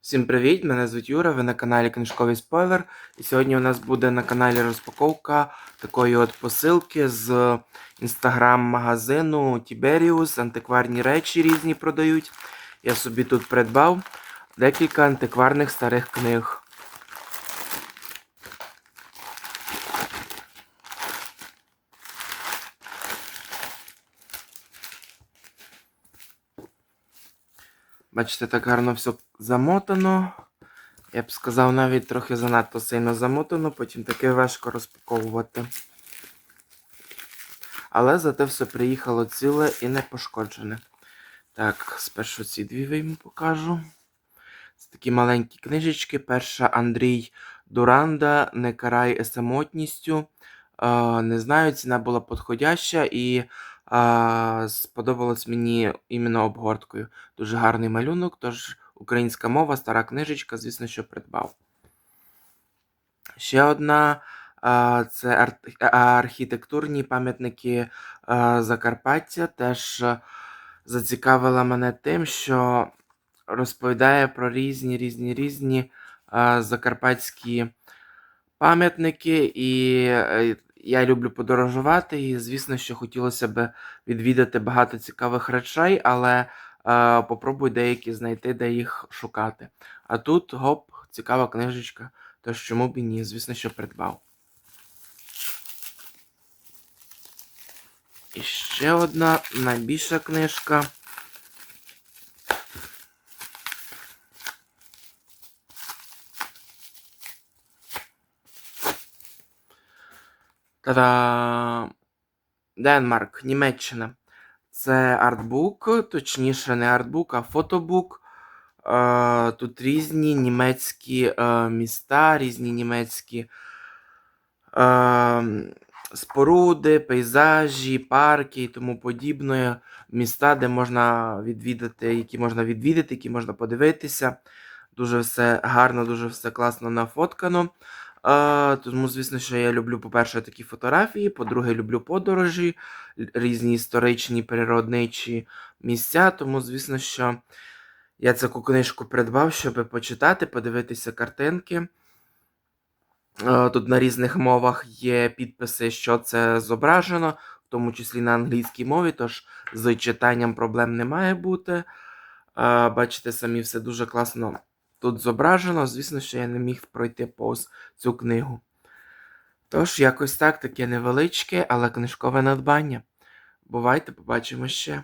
Всім привіт! Мене звуть Юра, ви на каналі Книжковий Спойлер. І сьогодні у нас буде на каналі розпаковка такої от посилки з інстаграм-магазину Tiberius. Антикварні речі різні продають. Я собі тут придбав декілька антикварних старих книг. Бачите, так гарно все замотано. Я б сказав, навіть трохи занадто сильно замотано, потім таке важко розпаковувати. Але зате все приїхало ціле і не пошкоджене. Так, спершу ці дві вийму покажу. Це такі маленькі книжечки. Перша Андрій Дуранда, Не карай самотністю. Е, не знаю, ціна була підходяща і е, сподобалось мені іменно обгорткою. Дуже гарний малюнок, тож українська мова, стара книжечка, звісно, що придбав. Ще одна а, це ар- архітектурні пам'ятники а, Закарпаття. Теж зацікавила мене тим, що розповідає про різні різні різні а, закарпатські пам'ятники. І е, я люблю подорожувати, і звісно, що хотілося б відвідати багато цікавих речей, але е, попробуй деякі знайти, де їх шукати. А тут гоп, цікава книжечка, тож чому б і ні, звісно, що придбав. І ще одна найбільша книжка. Та-дам! Денмарк, Німеччина. Це артбук, точніше, не артбук, а фотобук. Е, Тут різні німецькі е, міста, різні німецькі е, споруди, пейзажі, парки і тому подібне. Міста, де можна відвідати, які можна відвідати, які можна подивитися. Дуже все гарно, дуже все класно нафоткано. Е, тому, звісно, що я люблю, по-перше, такі фотографії, по-друге, люблю подорожі, різні історичні, природничі місця. Тому, звісно, що я таку книжку придбав, щоб почитати, подивитися картинки. Тут на різних мовах є підписи, що це зображено, в тому числі на англійській мові, тож з читанням проблем не має бути. Бачите, самі все дуже класно тут зображено. Звісно, що я не міг пройти повз цю книгу. Тож, якось так, таке невеличке, але книжкове надбання. Бувайте, побачимо ще.